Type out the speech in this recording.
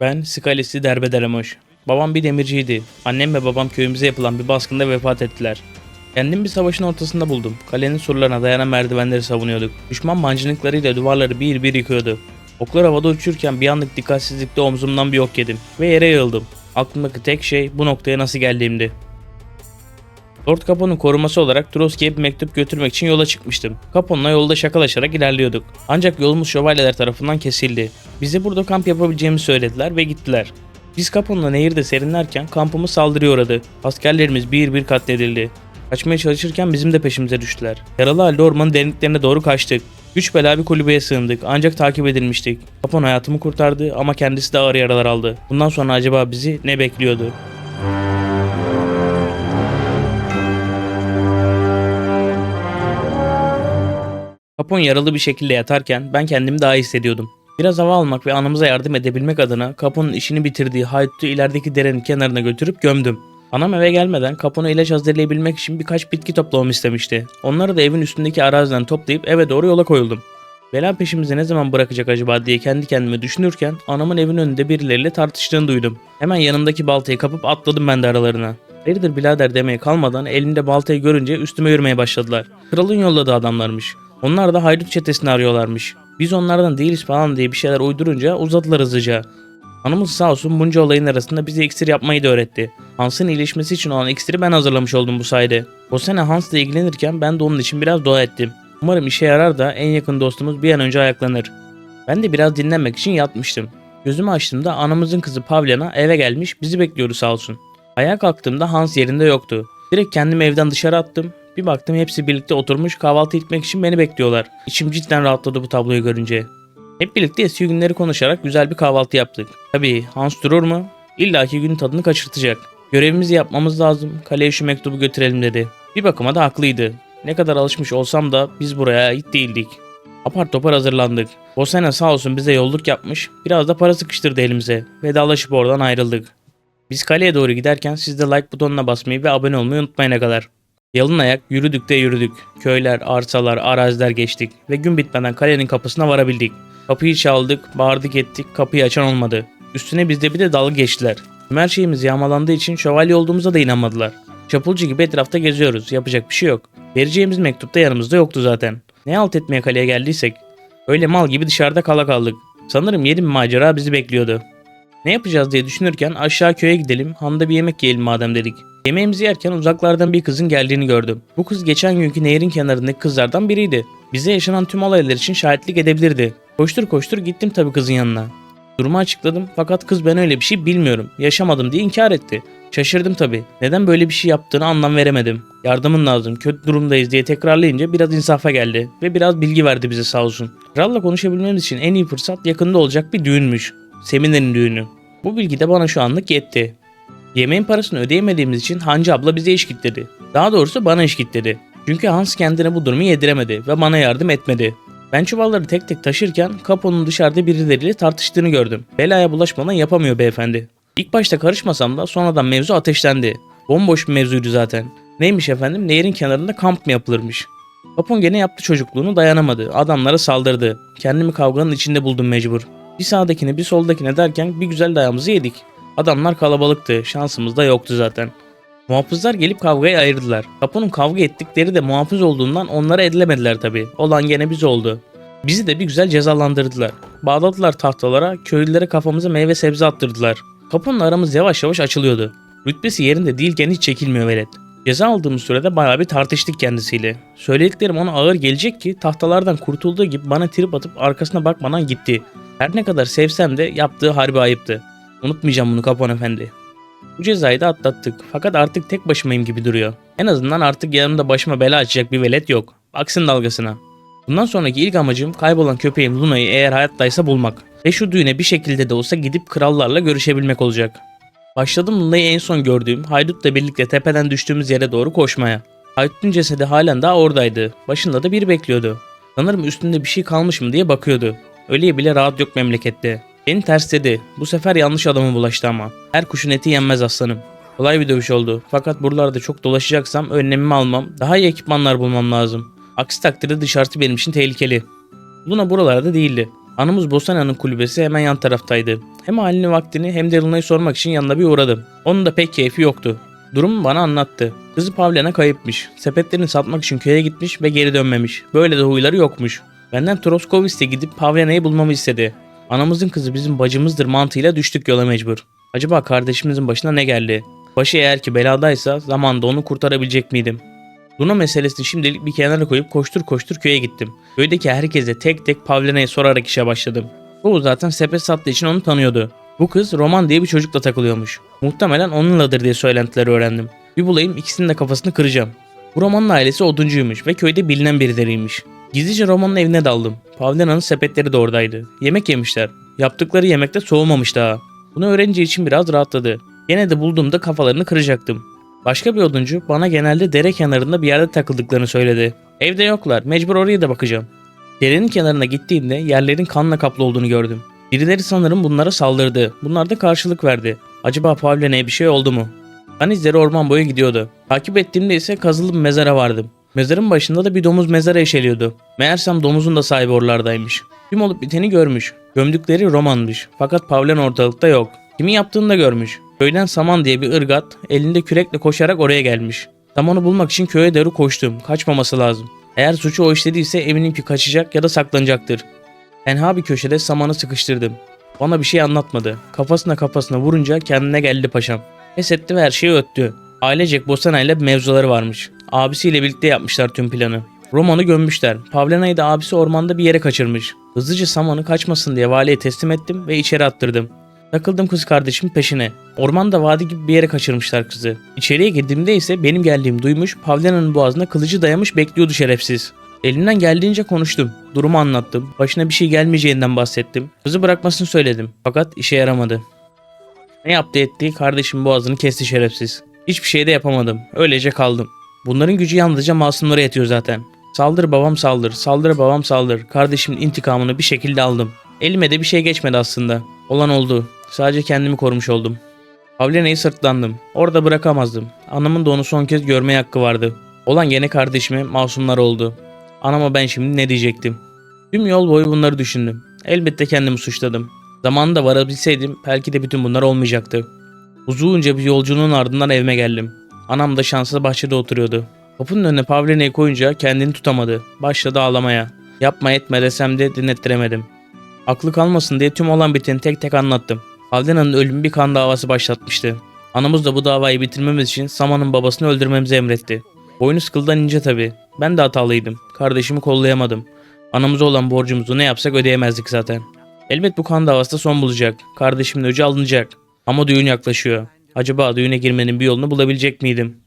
Ben Skalesi Derbederemoş. Babam bir demirciydi. Annem ve babam köyümüze yapılan bir baskında vefat ettiler. Kendimi bir savaşın ortasında buldum. Kalenin surlarına dayanan merdivenleri savunuyorduk. Düşman mancınıklarıyla duvarları bir bir yıkıyordu. Oklar havada uçurken bir anlık dikkatsizlikte omzumdan bir ok yedim ve yere yığıldım. Aklımdaki tek şey bu noktaya nasıl geldiğimdi. Lord Capone'un koruması olarak Trotsky'ye bir mektup götürmek için yola çıkmıştım. Capone'la yolda şakalaşarak ilerliyorduk. Ancak yolumuz şövalyeler tarafından kesildi. Bize burada kamp yapabileceğimizi söylediler ve gittiler. Biz Capone'la nehirde serinlerken kampımız saldırıya uğradı. Askerlerimiz bir bir katledildi. Kaçmaya çalışırken bizim de peşimize düştüler. Yaralı halde ormanın derinliklerine doğru kaçtık. Güç bela bir kulübeye sığındık ancak takip edilmiştik. Capone hayatımı kurtardı ama kendisi de ağır yaralar aldı. Bundan sonra acaba bizi ne bekliyordu? Capone yaralı bir şekilde yatarken ben kendimi daha iyi hissediyordum. Biraz hava almak ve anamıza yardım edebilmek adına Capone'un işini bitirdiği haydutu ilerideki derenin kenarına götürüp gömdüm. Anam eve gelmeden Capone'a ilaç hazırlayabilmek için birkaç bitki toplamamı istemişti. Onları da evin üstündeki araziden toplayıp eve doğru yola koyuldum. Bela peşimizi ne zaman bırakacak acaba diye kendi kendime düşünürken anamın evin önünde birileriyle tartıştığını duydum. Hemen yanımdaki baltayı kapıp atladım ben de aralarına. Hayırdır birader demeye kalmadan elimde baltayı görünce üstüme yürümeye başladılar. Kralın yolladığı adamlarmış. Onlar da haydut çetesini arıyorlarmış. Biz onlardan değiliz falan diye bir şeyler uydurunca uzadılar hızlıca. Hanımız sağ olsun bunca olayın arasında bize iksir yapmayı da öğretti. Hans'ın iyileşmesi için olan iksiri ben hazırlamış oldum bu sayede. O sene Hans'la ilgilenirken ben de onun için biraz dua ettim. Umarım işe yarar da en yakın dostumuz bir an önce ayaklanır. Ben de biraz dinlenmek için yatmıştım. Gözümü açtığımda anamızın kızı Pavlana eve gelmiş bizi bekliyordu sağ olsun. Ayağa kalktığımda Hans yerinde yoktu. Direkt kendimi evden dışarı attım. Bir baktım hepsi birlikte oturmuş kahvaltı etmek için beni bekliyorlar. İçim cidden rahatladı bu tabloyu görünce. Hep birlikte eski günleri konuşarak güzel bir kahvaltı yaptık. Tabii Hans durur mu? İlla ki günün tadını kaçırtacak. Görevimizi yapmamız lazım. Kaleye şu mektubu götürelim dedi. Bir bakıma da haklıydı. Ne kadar alışmış olsam da biz buraya ait değildik. Apar topar hazırlandık. Bosena sağ olsun bize yolluk yapmış. Biraz da para sıkıştırdı elimize. Vedalaşıp oradan ayrıldık. Biz kaleye doğru giderken siz de like butonuna basmayı ve abone olmayı unutmayın kadar. Yalın ayak yürüdük de yürüdük. Köyler, arsalar, araziler geçtik ve gün bitmeden kalenin kapısına varabildik. Kapıyı çaldık, bağırdık ettik, kapıyı açan olmadı. Üstüne bizde bir de dalga geçtiler. Tüm her şeyimiz yağmalandığı için şövalye olduğumuza da inanmadılar. Çapulcu gibi etrafta geziyoruz, yapacak bir şey yok. Vereceğimiz mektupta yanımızda yoktu zaten. Ne alt etmeye kaleye geldiysek. Öyle mal gibi dışarıda kala kaldık. Sanırım yeni bir macera bizi bekliyordu. Ne yapacağız diye düşünürken aşağı köye gidelim, handa bir yemek yiyelim madem dedik. Yemeğimizi yerken uzaklardan bir kızın geldiğini gördüm. Bu kız geçen günkü nehrin kenarındaki kızlardan biriydi. Bize yaşanan tüm olaylar için şahitlik edebilirdi. Koştur koştur gittim tabii kızın yanına. Durumu açıkladım fakat kız ben öyle bir şey bilmiyorum, yaşamadım diye inkar etti. Şaşırdım tabii. Neden böyle bir şey yaptığını anlam veremedim. Yardımın lazım, kötü durumdayız diye tekrarlayınca biraz insafa geldi ve biraz bilgi verdi bize sağ olsun. Kralla konuşabilmemiz için en iyi fırsat yakında olacak bir düğünmüş. Seminer'in düğünü. Bu bilgi de bana şu anlık yetti. Yemeğin parasını ödeyemediğimiz için Hancı abla bize iş kitledi. Daha doğrusu bana iş kitledi. Çünkü Hans kendine bu durumu yediremedi ve bana yardım etmedi. Ben çuvalları tek tek taşırken Capone'un dışarıda birileriyle tartıştığını gördüm. Belaya bulaşmadan yapamıyor beyefendi. İlk başta karışmasam da sonradan mevzu ateşlendi. Bomboş bir mevzuydu zaten. Neymiş efendim? Nehrin kenarında kamp mı yapılırmış? Capone gene yaptı çocukluğunu dayanamadı. Adamlara saldırdı. Kendimi kavganın içinde buldum mecbur. Bir sağdakine bir soldakine derken bir güzel dayağımızı yedik. Adamlar kalabalıktı. Şansımız da yoktu zaten. Muhafızlar gelip kavgayı ayırdılar. Capone'un kavga ettikleri de muhafız olduğundan onlara edilemediler tabi. Olan gene biz oldu. Bizi de bir güzel cezalandırdılar. Bağladılar tahtalara, köylülere kafamıza meyve sebze attırdılar. Capone'la aramız yavaş yavaş açılıyordu. Rütbesi yerinde değilken hiç çekilmiyor velet. Ceza aldığımız sürede bayağı bir tartıştık kendisiyle. Söylediklerim ona ağır gelecek ki tahtalardan kurtulduğu gibi bana trip atıp arkasına bakmadan gitti. Her ne kadar sevsem de yaptığı harbi ayıptı. Unutmayacağım bunu Capone efendi. Bu cezayı da atlattık fakat artık tek başımayım gibi duruyor. En azından artık yanımda başıma bela açacak bir velet yok. Baksın dalgasına. Bundan sonraki ilk amacım kaybolan köpeğim Luna'yı eğer hayattaysa bulmak. Ve şu düğüne bir şekilde de olsa gidip krallarla görüşebilmek olacak. Başladım Luna'yı en son gördüğüm Haydut'la birlikte tepeden düştüğümüz yere doğru koşmaya. Haydut'un cesedi halen daha oradaydı. Başında da biri bekliyordu. Sanırım üstünde bir şey kalmış mı diye bakıyordu. Öyle bile rahat yok memlekette. Beni tersledi. Bu sefer yanlış adama bulaştı ama. Her kuşun eti yenmez aslanım. Kolay bir dövüş oldu. Fakat buralarda çok dolaşacaksam önlemimi almam, daha iyi ekipmanlar bulmam lazım. Aksi takdirde dışarısı benim için tehlikeli. Luna buralarda değildi. Anamız Bosana'nın kulübesi hemen yan taraftaydı. Hem halini vaktini hem de Luna'yı sormak için yanına bir uğradım. Onun da pek keyfi yoktu. Durumu bana anlattı. Kızı Pavlen'a kayıpmış. Sepetlerini satmak için köye gitmiş ve geri dönmemiş. Böyle de huyları yokmuş. Benden Troskovis'te gidip Pavlena'yı bulmamı istedi. Anamızın kızı bizim bacımızdır mantığıyla düştük yola mecbur. Acaba kardeşimizin başına ne geldi? Başı eğer ki beladaysa zamanda onu kurtarabilecek miydim? Luna meselesini şimdilik bir kenara koyup koştur koştur köye gittim. Köydeki herkese tek tek Pavlena'yı sorarak işe başladım. Çoğu zaten sepet sattığı için onu tanıyordu. Bu kız Roman diye bir çocukla takılıyormuş. Muhtemelen onunladır diye söylentileri öğrendim. Bir bulayım ikisinin de kafasını kıracağım. Bu Roman'ın ailesi oduncuymuş ve köyde bilinen birileriymiş. Gizlice Roman'ın evine daldım. Pavlena'nın sepetleri de oradaydı. Yemek yemişler. Yaptıkları yemekte soğumamış daha. Bunu öğrenince için biraz rahatladı. Gene de bulduğumda kafalarını kıracaktım. Başka bir oduncu bana genelde dere kenarında bir yerde takıldıklarını söyledi. Evde yoklar, mecbur oraya da bakacağım. Derenin kenarına gittiğimde yerlerin kanla kaplı olduğunu gördüm. Birileri sanırım bunlara saldırdı. Bunlar da karşılık verdi. Acaba Pavlena'ya bir şey oldu mu? Ben izleri orman boyu gidiyordu. Takip ettiğimde ise kazılı bir mezara vardım. Mezarın başında da bir domuz mezara eşeliyordu. Meğersem domuzun da sahibi oralardaymış. Kim olup biteni görmüş. Gömdükleri romanmış. Fakat Pavlen ortalıkta yok. Kimin yaptığını da görmüş. Köyden Saman diye bir ırgat elinde kürekle koşarak oraya gelmiş. Saman'ı bulmak için köye doğru koştum. Kaçmaması lazım. Eğer suçu o işlediyse eminim ki kaçacak ya da saklanacaktır. Tenha bir köşede Saman'ı sıkıştırdım. Bana bir şey anlatmadı. Kafasına kafasına vurunca kendine geldi paşam. Pes etti ve her şeyi öttü. Ailecek Bosana ile mevzuları varmış. Abisiyle birlikte yapmışlar tüm planı. Roman'ı gömmüşler. Pavlena'yı da abisi ormanda bir yere kaçırmış. Hızlıca Saman'ı kaçmasın diye valiye teslim ettim ve içeri attırdım. Takıldım kız kardeşimin peşine. Ormanda vadi gibi bir yere kaçırmışlar kızı. İçeriye girdiğimde ise benim geldiğimi duymuş, Pavlena'nın boğazına kılıcı dayamış bekliyordu şerefsiz. Elimden geldiğince konuştum. Durumu anlattım. Başına bir şey gelmeyeceğinden bahsettim. Kızı bırakmasını söyledim. Fakat işe yaramadı. Ne yaptı etti kardeşim boğazını kesti şerefsiz. Hiçbir şey de yapamadım. Öylece kaldım. Bunların gücü yalnızca masumlara yetiyor zaten. Saldır babam saldır, saldır babam saldır. Kardeşimin intikamını bir şekilde aldım. Elime de bir şey geçmedi aslında. Olan oldu. Sadece kendimi korumuş oldum. Pavlena'yı sırtlandım. Orada bırakamazdım. Anamın da onu son kez görmeye hakkı vardı. Olan gene kardeşime masumlar oldu. Anama ben şimdi ne diyecektim? Tüm yol boyu bunları düşündüm. Elbette kendimi suçladım. Zamanında varabilseydim belki de bütün bunlar olmayacaktı. Uzunca bir yolculuğun ardından evime geldim. Anam da şanslı bahçede oturuyordu. Kapının önüne Pavlena'yı koyunca kendini tutamadı. Başladı ağlamaya. Yapma etme desem de dinlettiremedim. Aklı kalmasın diye tüm olan biteni tek tek anlattım. Pavlena'nın ölümü bir kan davası başlatmıştı. Anamız da bu davayı bitirmemiz için Saman'ın babasını öldürmemizi emretti. Boynu sıkıldan ince tabii. Ben de hatalıydım. Kardeşimi kollayamadım. Anamıza olan borcumuzu ne yapsak ödeyemezdik zaten. Elbet bu kan davası da son bulacak. Kardeşimin öcü alınacak. Ama düğün yaklaşıyor. Acaba düğüne girmenin bir yolunu bulabilecek miydim?